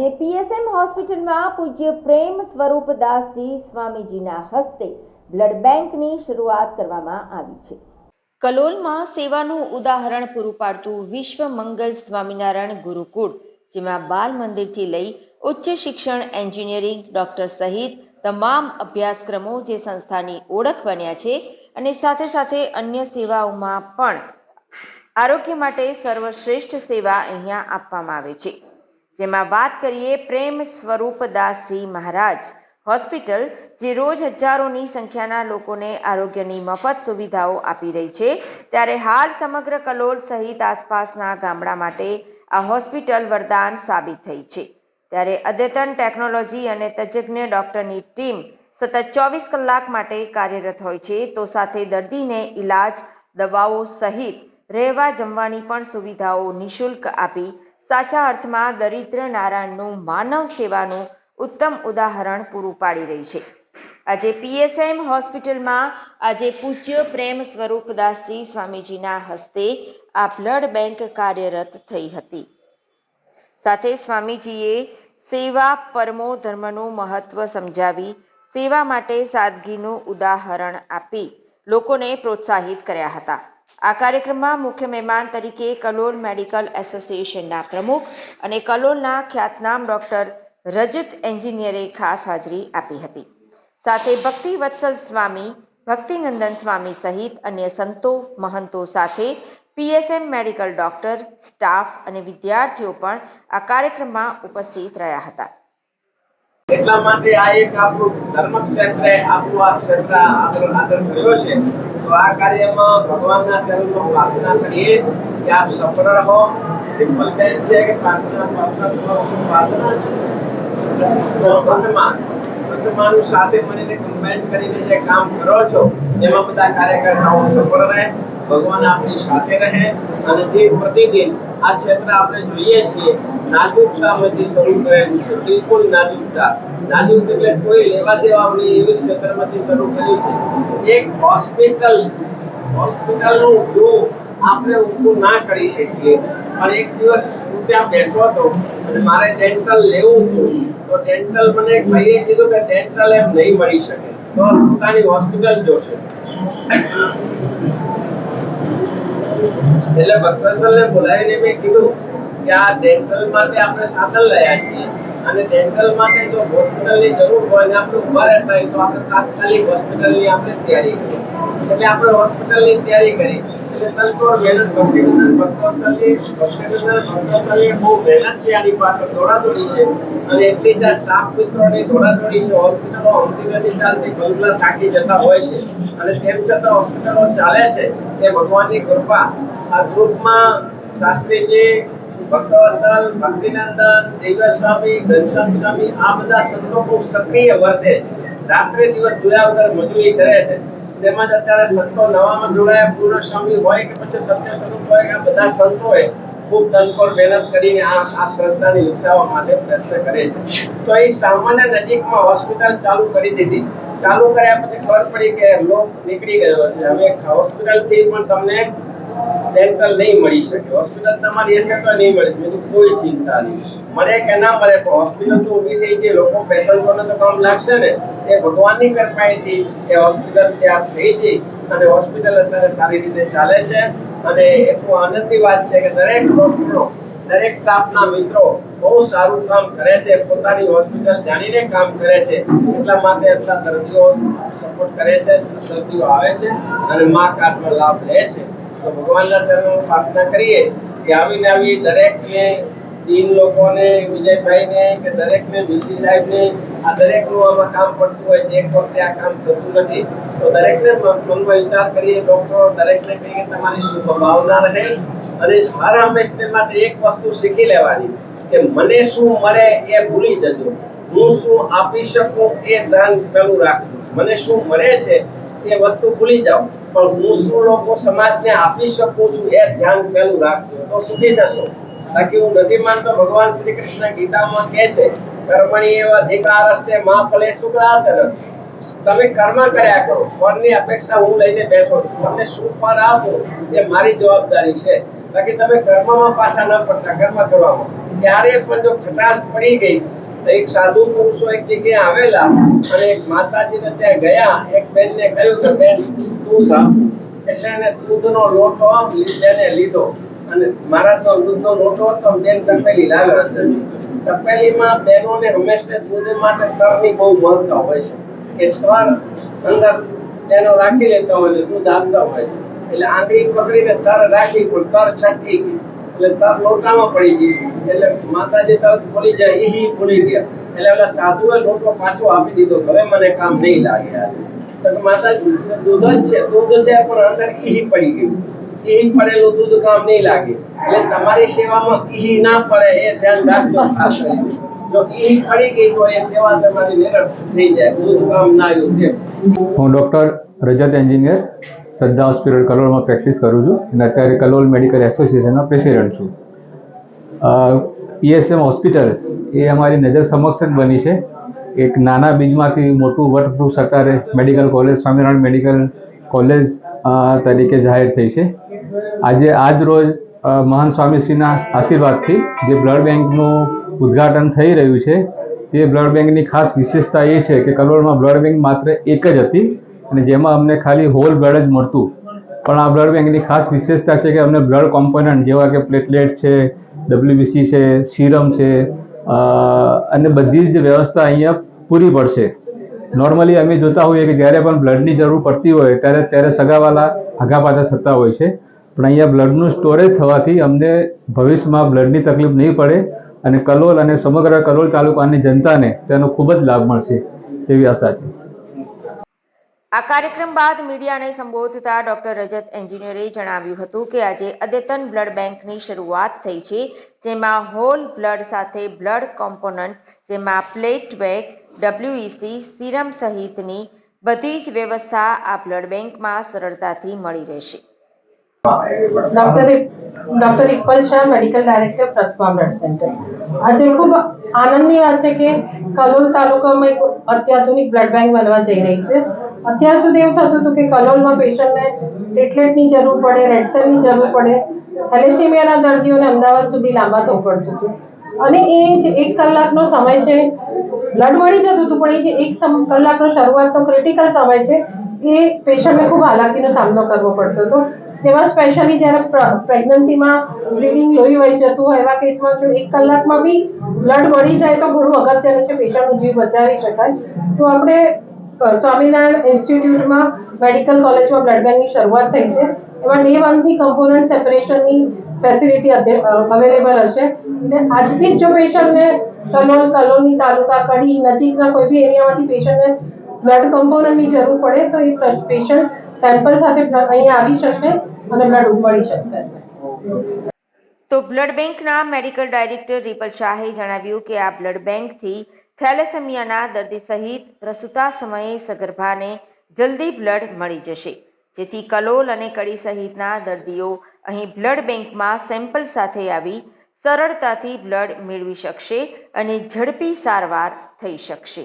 આજે પીએસએમ હોસ્પિટલમાં પૂજ્ય પ્રેમ સ્વરૂપ દાસજી સ્વામીજીના હસ્તે બ્લડ બેંકની શરૂઆત કરવામાં આવી છે. કલોલમાં સેવાનું ઉદાહરણ પૂરું પાડતું વિશ્વ મંગલ સ્વામિનારાયણ ગુરુકુળ, જેમાં બાલ મંદિરથી લઈ ઉચ્ચ શિક્ષણ, એન્જિનિયરિંગ, ડોક્ટર સહિત તમામ અભ્યાસક્રમો જે સંસ્થાની ઓળખ બન્યા છે અને સાથે સાથે અન્ય સેવાઓમાં પણ આરોગ્ય માટે સર્વશ્રેષ્ઠ સેવા અહીંયા આપવામાં આવે છે. જેમાં વાત કરીએ પ્રેમ સ્વરૂપ દાસજી મહારાજ. હોસ્પિટલ, જે રોજ હજારોની સંખ્યાના લોકોને આરોગ્યની મફત સુવિધાઓ આપી રહી છે, ત્યારે હાલ સમગ્ર કલોલ સહિત આસપાસના ગામડા માટે આ હોસ્પિટલ વરદાન સાબિત થઈ છે. ત્યારે અદ્યતન ટેકનોલોજી અને તજજ્ઞ ડોક્ટરની ટીમ સતત ચોવીસ કલાક માટે કાર્યરત હોય છે, તો સાથે દર્દીને ઈલાજ, દવાઓ સહિત રહેવા જમવાની પણ સુવિધાઓ નિઃશુલ્ક આપી સાચા અર્થમાં દરિદ્ર નારાયણનું માનવ સેવાનું ઉત્તમ ઉદાહરણ પૂરું પાડી રહી છે. આજે પીએસએમ હોસ્પિટલમાં આજે પૂજ્ય પ્રેમ સ્વરૂપદાસજી સ્વામીજીના હસ્તે આ બ્લડ બેંક કાર્યરત થઈ હતી. સાથે સ્વામીજીએ સેવા પરમો ધર્મનું મહત્વ સમજાવી સેવા માટે સાદગીનું ઉદાહરણ આપી લોકોને પ્રોત્સાહિત કર્યા હતા. આ કાર્યક્રમમાં મુખ્ય મહેમાન તરીકે કલોલ મેડિકલ એસોસિએશનના પ્રમુખ અને કલોલના ખ્યાતનામ ડોક્ટર રજત એન્જિનિયરે ખાસ હાજરી આપી હતી. સાથે ભક્તિ વત્સલ સ્વામી, ભક્તિનંદન સ્વામી સહિત અન્ય સંતો, મહંતો સાથે પીએસએમ મેડિકલ ડોક્ટર, સ્ટાફ અને વિદ્યાર્થીઓ પણ આ કાર્યક્રમમાં ઉપસ્થિત રહ્યા હતા. એટલા માટે આ એક આપણું ધર્મ ક્ષેત્રે આપણું આ ક્ષેત્ર આગળ આગળ કર્યો છે. તો આ કાર્યમાં ભગવાનના ચરણમાં પ્રાર્થના કરીએ કે આપ સફળ રહો. ડિમ્પલબેન છે કે પ્રાર્થના પ્રાર્થના શું પ્રાર્થના છે. પ્રથમાનું સાથે મળીને કમ્બાઈન કરીને જે કામ કરો છો, એમાં બધા કાર્યકર્તાઓ સફળ રહે, ભગવાન આપની સાથે રહે અને દિન પ્રતિદિન આ ક્ષેત્ર આપણે જોઈએ છીએ નાજુકતામાંથી શરૂ કરેલું છે, બિલકુલ નાજુકતા નાજુક એટલે કોઈ લેવા દેવા નહીં એવી ક્ષેત્રમાંથી શરૂ કર્યું છે. એક હોસ્પિટલ હોસ્પિટલનું ઊંડું આપણે ઊંડું ના કરી શકીએ. પણ એક દિવસ હું ત્યાં બેઠો હતો અને મારે ડેન્ટલ લેવું હતું. તો ડેન્ટલ મને એક ભાઈએ કીધું કે ડેન્ટલ એમ નહીં મળી શકે. તો પોતાની હોસ્પિટલ જોશે. એટલે ભક્તસલને બોલાવીને મેં કીધું કે આ ડેન્ટલ માટે આપણે સાધન લયા છીએ. અને ડેન્ટલ માટે જો હોસ્પિટલની જરૂર હોય અને આપણે ઊભા રહેતા હોય તો આપણે તાત્કાલિક હોસ્પિટલની આપણે તૈયારી કરી. એટલે આપણે હોસ્પિટલની તૈયારી કરી. એટલે તલકોર મહેનત ભક્તિનંદન ભક્તોસલની ભક્તિનંદન ભક્તોસલની બહુ મહેનત છે આની પાછળ, દોડાદોડી છે. અને એટલી જ સ્ટાફ મિત્રોની દોડાદોડી છે. હોસ્પિટલો અમથી ચાલતી કલ્પના થાકી જતા હોય છે. અને તેમ છતાં હોસ્પિટલો ચાલે છે. એ ભગવાનની કૃપા. આ ગ્રુપમાં શાસ્ત્રીજી ભક્તવત્સલ ભક્તિનંદન દિવ્ય ઘનશ્યામ સ્વામી આ બધા સંતો બહુ સક્રિય વર્તે રાત્રે દિવસ જોયા વગર મજૂરી કરે છે. તેમજ અત્યારે સંતો નવામાં જોડાયા પૂર્ણ સ્વામી હોય કે પછી સત્ય સ્વરૂપ હોય કે આ બધા સંતોએ ખૂબ તનકોર મહેનત કરીને આ આ સંસ્થાને વિકસાવવા માટે પ્રયત્ન કરે છે. તો એ સામાન્ય નજીકમાં હોસ્પિટલ ચાલુ કરી દીધી. ચાલુ કર્યા પછી ખબર પડી કે લોક નીકળી ગયો છે. હવે હોસ્પિટલથી પણ તમને ડેન્ટલ નહીં મળી શકે. હોસ્પિટલ તમારી એસે તો નહીં મળી શકે. કોઈ ચિંતા નહીં. મળે કે ના મળે, પણ હોસ્પિટલ તો ઊભી થઈ ગઈ. લોકો પેશન્ટોને તો કામ લાગશે ને. એ ભગવાનની કૃપાએથી એ હોસ્પિટલ ત્યાં થઈ ગઈ અને હોસ્પિટલ અત્યારે સારી રીતે ચાલે છે. અને એટલું આનંદની વાત છે કે દરેક ડોક્ટરો, દરેક સ્ટાફના મિત્રો બહુ સારું કામ કરે છે. પોતાની હોસ્પિટલ જાણીને કામ કરે છે. એટલા માટે એટલા દર્દીઓ સપોર્ટ કરે છે. દર્દીઓ આવે છે અને મા કાર્ડનો લાભ લે છે. તો ભગવાનના ચરણોમાં પ્રાર્થના કરીએ કે આવીને આવી દરેકને દીન લોકોને, વિજયભાઈને, કે દરેકને વીસી સાહેબને, આ દરેકનું આમાં કામ પડતું હોય છે, એક વખતે આ કામ થતું નથી. તો દરેકને મનમાં વિચાર કરીએ, ડોક્ટરો દરેકને કહીએ તમારી શુભ ભાવના રહે? અને હર હંમેશને માટે એક વસ્તુ શીખી લેવાની કે મને શું મળે એ ભૂલી જજો. હું શું આપી શકું એ ધ્યાન પેલું રાખજો. મને શું મળે છે એ વસ્તુ ભૂલી જાઓ. પણ હું શું લોકો સમાજને આપી શકું છું એ ધ્યાન પહેલું રાખજો. તો સુખી જશો. બાકી હું નથી માનતો, ભગવાન શ્રી કૃષ્ણ ગીતામાં કહે છે, કર્મણી એવ અધિકાર હસ્તે માં ફલે સુગ્રાત તમે કર્મ કર્યા કરો. ફળની અપેક્ષા હું લઈને બેઠો તમને શું ફળ આપો એ મારી જવાબદારી છે. બાકી તમે કર્મમાં પાછા ન પડતા કર્મ કરવામાં. ત્યારે પણ જો ખટાશ પડી ગઈ એક સાધુ પુરુષો એક જગ્યાએ આવેલા અને એક માતાજીને ત્યાં ગયા, એક બેનને કહ્યું કે, બેન દૂધ એટલે દૂધનો લોટો આમ લી- લીધો. અને મારા તો દૂધનો લોટો હતો બેન તપેલી લાવ્યા અંદર તપેલીમાં બહેનોને હંમેશા દૂધ માટે તરની બહુ મહત્વ હોય છે. કે તર અંદર તેનો રાખી લેતા હોય દૂધ આપતા હોય છે. એટલે આંગળી પકડીને તર રાખી, પણ તર છટકી ગઈ. એટલે તર લોટામાં પડી ગઈ. એટલે માતાજી તરત ભૂલી જાય એ ભૂલી ગયા. એટલે ઓલા સાધુએ લોટો પાછો આપી દીધો. હવે મને કામ નહીં લાગે આ કામ નહીં લાગે. તમારી સેવામાં આવ્યું હું doctor Rajat engineer, Shraddha hospital કલોલમાં practice કરું છું. અને અત્યારે કલોલ મેડિકલ એસોસિએશનનો પ્રેસિડેન્ટ છું. પીએસએમ હોસ્પિટલ, એ અમારી નજર સમક્ષ જ બની છે. એક નાના બીજમાંથી મોટું વર્કવૃક્ષ સરકારે medical college, Swaminarayan medical college તરીકે જાહેર થઈ છે. આજે, આજ રોજ મહાન સ્વામીશ્રીના આશીર્વાદથી જે બ્લડ બેંકનું ઉદ્ઘાટન થઈ રહ્યું છે, તે બ્લડ બેંકની ખાસ વિશેષતા એ છે કે કલોલમાં બ્લડ બેંક માત્ર એક જ હતી અને જેમાં અમને ખાલી હોલ બ્લડ જ મળતું. પણ આ બ્લડ બેંકની ખાસ વિશેષતા છે કે અમને બ્લડ કોમ્પોનન્ટ જેવા કે પ્લેટલેટ છે ડબ્લ્યુબીસી છે, સીરમ છે અને બધી જ વ્યવસ્થા અહીંયા પૂરી પડશે. નોર્મલી અમે જોતા હોઈએ કે જ્યારે પણ બ્લડની જરૂર પડતી હોય ત્યારે ત્યારે સગાવાલા આઘાપાછા થતા હોય છે. પણ અહીંયા બ્લડનું સ્ટોરેજ થવાથી અમને ભવિષ્યમાં બ્લડની તકલીફ નહીં પડે અને કલોલ અને સમગ્ર કલોલ તાલુકાની જનતાને તેનો ખૂબ જ લાભ મળશે તેવી આશા છે. આ કાર્યક્રમ બાદ મીડિયાને સંબોધતા ડોક્ટર રજત એન્જિનિયરે જણાવ્યું હતું કે આજે અદ્યતન બ્લડ બેંકની શરૂઆત થઈ છે, જેમાં હોલ બ્લડ સાથે બ્લડ કોમ્પોનન્ટ, જેમાં પ્લેટ ડબ્લ્યુઈસી, સિરમ સહિતની બધી જ વ્યવસ્થા આ બ્લડ બેંકમાં સરળતાથી મળી રહેશે. Doctor Iqbal Shah medical director Prathama blood centre. આજે ખૂબ આનંદની વાત છે કે કલોલ તાલુકામાં એક અત્યાધુનિક બ્લડ બેંક બનવા જઈ રહી છે. અત્યાર સુધી એવું થતું હતું કે કલોલમાં પેશન્ટને પ્લેટલેટની જરૂર પડે રેડસેલની જરૂર પડે. થેલેસેમિયાના દર્દીઓને અમદાવાદ સુધી લાંબા થવું પડતું હતું. અને એ જે એક કલાકનો સમય છે. બ્લડ મળી જતું હતું, પણ એ જે એક કલાકનો શરૂઆતનો ક્રિટિકલ સમય છે. એ પેશન્ટને ખૂબ હાલાકીનો સામનો કરવો પડતો હતો. જેમાં સ્પેશિયલી જ્યારે પ્રેગ્નન્સીમાં બ્લીડિંગ લોહી વહી જતું હોય, એવા કેસમાં જો એક કલાકમાં બી બ્લડ મળી જાય તો ઘણું અગત્યનું છે. પેશન્ટનો જીવ બચાવી શકાય. તો આપણે સ્વામિનારાયણ ઇન્સ્ટિટ્યૂટમાં મેડિકલ કોલેજમાં બ્લડ બેંકની શરૂઆત થઈ છે. એમાં ડે વનથી કમ્પોનન્ટ સેપરેશનની ફેસિલિટી અવેલેબલ હશે. એટલે આજથી જ જો પેશન્ટને કલોલ, કલોલની તાલુકા કડી નજીકના કોઈ બી એરિયામાંથી પેશન્ટને બ્લડ કમ્પોનન્ટની જરૂર પડે, તો એ પેશન્ટ સેમ્પલ સાથે અહીંયા આવી શકશે અને બ્લડ મળી શકશે. તો બ્લડ બેંકના મેડિકલ ડાયરેક્ટર રિપલ શાહે જણાવ્યું કે આ બ્લડ બેંકથી થેલેસેમિયાના દર્દી સહિત પ્રસુતા સમયે સગર્ભાને જલ્દી બ્લડ મળી જશે. જેથી કલોલ અને કડી સહિતના દર્દીઓ અહીં બ્લડ બેંકમાં સેમ્પલ સાથે આવી સરળતાથી બ્લડ મેળવી શકશે અને ઝડપી સારવાર થઈ શકશે.